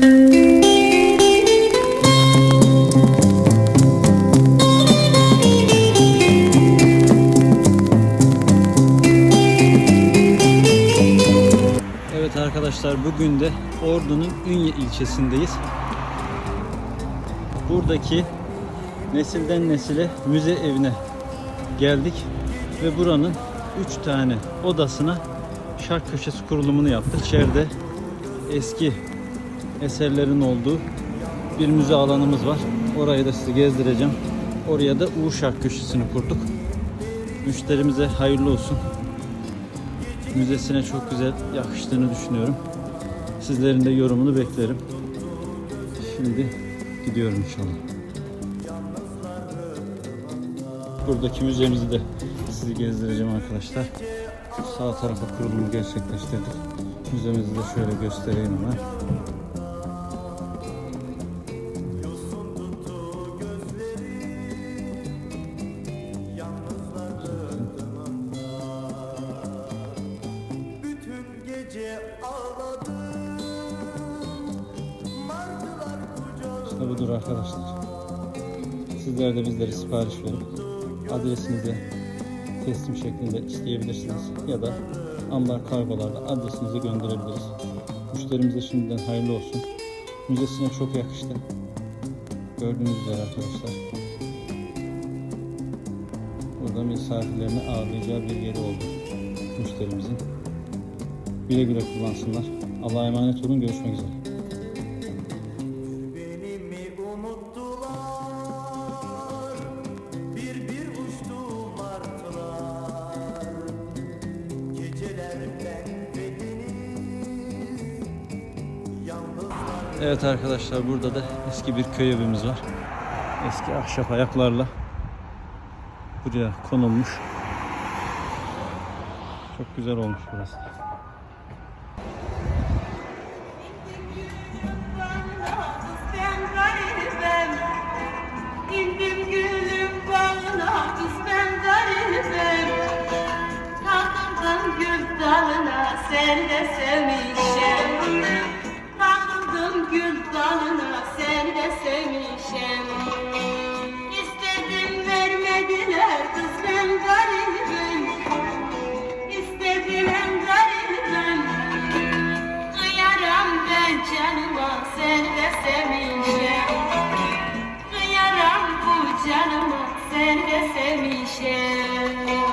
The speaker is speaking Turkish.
Evet arkadaşlar bugün de Ordu'nun Ünye ilçesindeyiz. Buradaki nesilden nesile müze evine geldik ve buranın 3 tane odasına şark köşesi kurulumunu yaptık. İçeride eski eserlerin olduğu bir müze alanımız var. Orayı da size gezdireceğim. Oraya da Uğur Şark Köşesi'ni kurduk. Müşterimize hayırlı olsun müzesine çok güzel yakıştığını düşünüyorum. Sizlerin de yorumunu beklerim. Şimdi gidiyorum inşallah. Buradaki müzemizi de sizi gezdireceğim arkadaşlar. Sağ tarafa kurulumu gerçekleştirdik. Müzemizi de şöyle göstereyim hemen. İşte budur arkadaşlar. Sizler de bizlere sipariş verin. Adresinize teslim şeklinde isteyebilirsiniz. Ya da ambar kargolarda adresinize gönderebiliriz. Müşterimize şimdiden hayırlı olsun. Müzesine çok yakıştı. Gördüğünüz üzere arkadaşlar. Burada misafirlerini ağırlayacağı bir yeri oldu. Müşterimizin. Güle güle kullansınlar. Allah'a emanet olun. Görüşmek üzere. Evet arkadaşlar burada da eski bir köy evimiz var. Eski ahşap ayaklarla buraya konulmuş. Çok güzel olmuş burası. De İstedim vermediler Kız ben garibim. İstedim en garibim. Kıyarım ben canıma sen de sevmişim. Kıyarım bu canıma sen de sevmişim